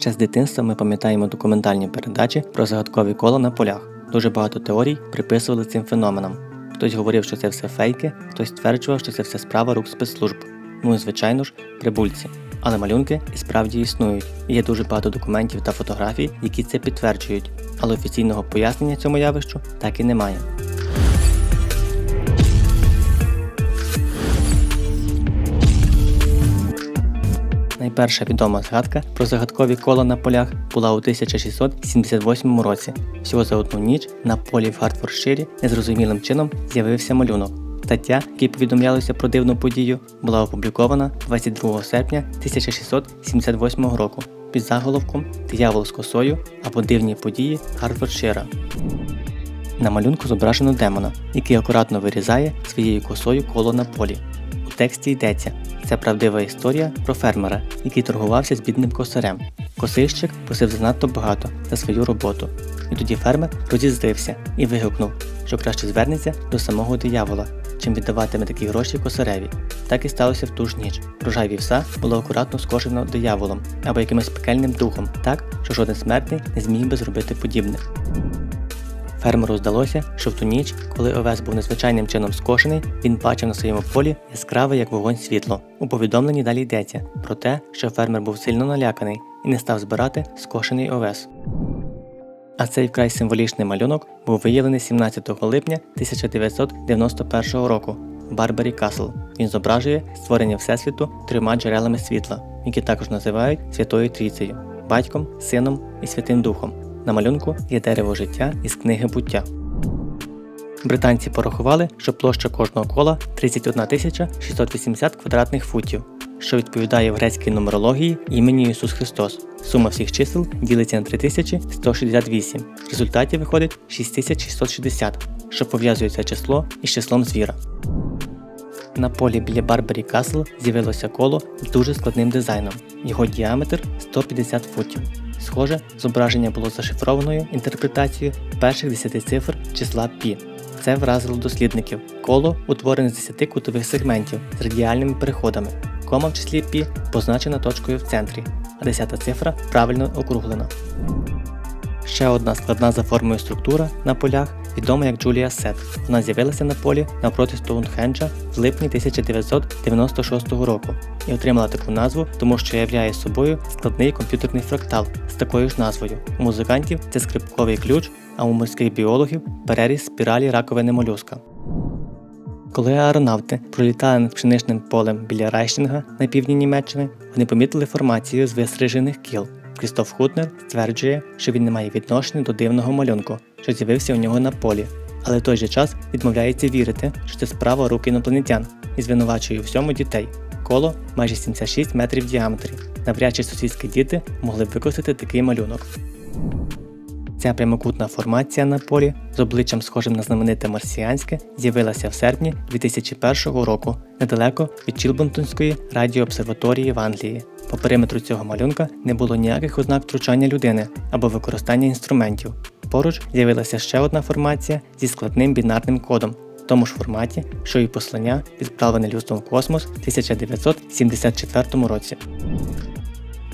Ще з дитинства ми пам'ятаємо документальні передачі про загадкові кола на полях. Дуже багато теорій приписували цим феноменам. Хтось говорив, що це все фейки, хтось стверджував, що це все справа рук спецслужб. Ну і звичайно ж, прибульці. Але малюнки і справді існують. І є дуже багато документів та фотографій, які це підтверджують. Але офіційного пояснення цьому явищу так і немає. Найперша відома згадка про загадкові кола на полях була у 1678 році. Всього за одну ніч на полі в Гартфордширі незрозумілим чином з'явився малюнок. Стаття, в якій повідомлялося про дивну подію, була опублікована 22 серпня 1678 року під заголовком Диявол з косою або дивні події Гартфордшира. На малюнку зображено демона, який акуратно вирізає своєю косою коло на полі. Тексті йдеться. Це правдива історія про фермера, який торгувався з бідним косарем. Косищик просив занадто багато за свою роботу. І тоді фермер розізлився і вигукнув, що краще звернеться до самого диявола, чим віддаватиме такі гроші косареві. Так і сталося в ту ж ніч. Врожай вівса було акуратно скошено дияволом або якимось пекельним духом, так, що жоден смертний не зміг би зробити подібне. Фермеру здалося, що в ту ніч, коли овес був незвичайним чином скошений, він бачив на своєму полі яскраве як вогонь світло. У повідомленні далі йдеться про те, що фермер був сильно наляканий і не став збирати скошений овес. А цей вкрай символічний малюнок був виявлений 17 липня 1991 року в Барбері Касл. Він зображує створення Всесвіту трьома джерелами світла, які також називають Святою Трійцею батьком, сином і Святим Духом. На малюнку є дерево життя із книги буття. Британці порахували, що площа кожного кола 31 680 квадратних футів, що відповідає в грецькій нумерології імені Ісус Христос. Сума всіх чисел ділиться на 3168. В результаті виходить 6660, що пов'язує це число із числом звіра. На полі біля Барбері Касл з'явилося коло з дуже складним дизайном. Його діаметр 150 футів. Схоже, зображення було зашифрованою інтерпретацією перших 10 цифр числа π. Це вразило дослідників. Коло утворене з 10 кутових сегментів з радіальними переходами. Кома в числі π позначена точкою в центрі, а 10 цифра правильно округлена. Ще одна складна за формою структура на полях відома як Джулія Сет. Вона з'явилася на полі навпроти Стоунхенджа в липні 1996 року і отримала таку назву, тому що являє собою складний комп'ютерний фрактал з такою ж назвою. У музикантів це скрипковий ключ, а у морських біологів переріз спіралі раковини молюска. Коли аеронавти пролітали над пшеничним полем біля Райштінга на півдні Німеччини, вони помітили формацію з вистрижених кіл. Крістоф Хутнер стверджує, що він не має відношення до дивного малюнку, що з'явився у нього на полі, але в той же час відмовляється вірити, що це справа рук інопланетян і звинувачує у всьому дітей. Коло майже 76 метрів в діаметрі. Навряд чи сусідські діти могли б використати такий малюнок. Ця прямокутна формація на полі з обличчям схожим на знамените марсіанське з'явилася в серпні 2001 року недалеко від Чілбонтонської радіообсерваторії в Англії. По периметру цього малюнка не було ніяких ознак втручання людини або використання інструментів. Поруч з'явилася ще одна формація зі складним бінарним кодом, в тому ж форматі, що і послання, відправлене людством в космос в 1974 році.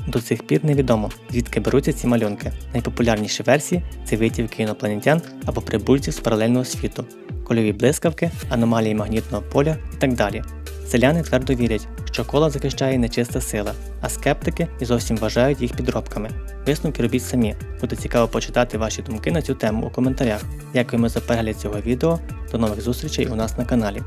До цих пір невідомо, звідки беруться ці малюнки. Найпопулярніші версії це витівки інопланетян або прибульців з паралельного світу, кольові блискавки, аномалії магнітного поля і так далі. Селяни твердо вірять, що кола захищає нечиста сила, а скептики і зовсім вважають їх підробками. Висновки робіть самі. Буде цікаво почитати ваші думки на цю тему у коментарях. Дякуємо за перегляд цього відео. До нових зустрічей у нас на каналі.